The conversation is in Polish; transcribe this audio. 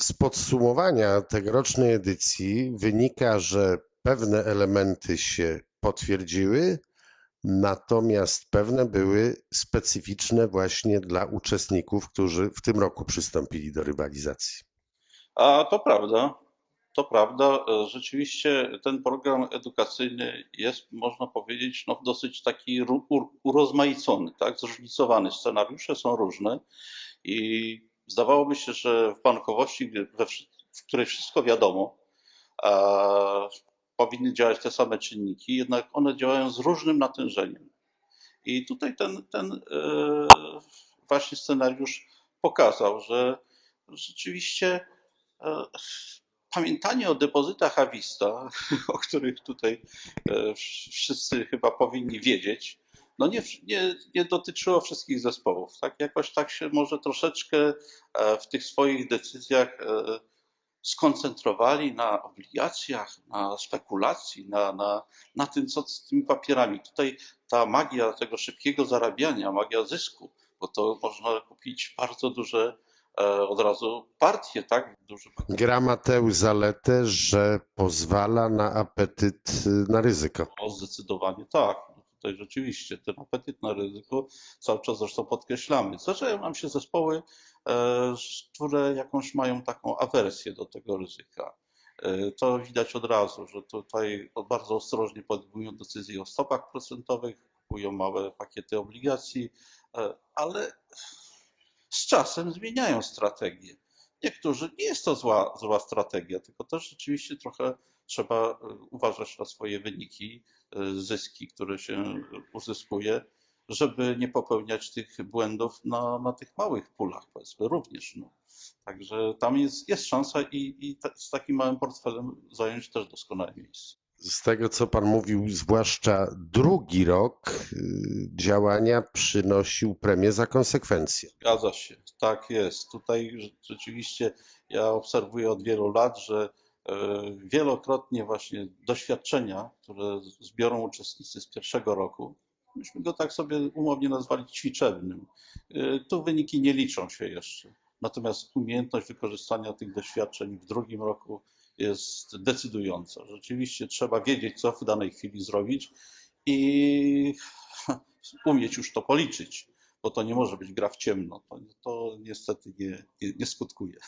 Z podsumowania tegorocznej edycji wynika, że pewne elementy się potwierdziły, natomiast pewne były specyficzne właśnie dla uczestników, którzy w tym roku przystąpili do rywalizacji. A to prawda. To prawda. Rzeczywiście ten program edukacyjny jest, można powiedzieć, no, dosyć taki urozmaicony, tak? zróżnicowany. Scenariusze są różne i zdawałoby się, że w bankowości, w której wszystko wiadomo, a, powinny działać te same czynniki, jednak one działają z różnym natężeniem. I tutaj ten, ten e, właśnie scenariusz pokazał, że rzeczywiście e, pamiętanie o depozytach Avista, o których tutaj e, wsz- wszyscy chyba powinni wiedzieć, no nie, nie, nie dotyczyło wszystkich zespołów. Tak? Jakoś tak się może troszeczkę e, w tych swoich decyzjach e, skoncentrowali na obligacjach, na spekulacji, na, na, na tym, co z tymi papierami. Tutaj ta magia tego szybkiego zarabiania, magia zysku, bo to można kupić bardzo duże e, od razu partie, tak? Duży pakiet. Gra ma tę zaletę, że pozwala na apetyt y, na ryzyko. O, zdecydowanie tak. Tutaj rzeczywiście ten apetyt na ryzyko cały czas zresztą podkreślamy. Zdarzają nam się zespoły, e, które jakąś mają taką awersję do tego ryzyka. E, To widać od razu, że tutaj bardzo ostrożnie podejmują decyzje o stopach procentowych, kupują małe pakiety obligacji, e, ale z czasem zmieniają strategię. Niektórzy, nie jest to zła, zła strategia, tylko też rzeczywiście trochę trzeba e, uważać na swoje wyniki, e, zyski, które się uzyskuje, żeby nie popełniać tych błędów na, na tych małych pulach, powiedzmy, również. No. Także tam jest, jest szansa i, i ta, z takim małym portfelem zająć też doskonałe miejsce. Z tego, co Pan mówił, zwłaszcza drugi rok y, działania przynosił premię za konsekwencje. Zgadza się, tak jest. Tutaj rze- rzeczywiście ja obserwuję od wielu lat, że e, wielokrotnie właśnie doświadczenia, które zbiorą uczestnicy z pierwszego roku, myśmy go tak sobie umownie nazwali ćwiczebnym, e, tu wyniki nie liczą się jeszcze. Natomiast umiejętność wykorzystania tych doświadczeń w drugim roku jest decydująca. Rzeczywiście trzeba wiedzieć, co w danej chwili zrobić i umieć już to policzyć bo to nie może być gra w ciemno. To, to niestety nie, nie, nie skutkuje.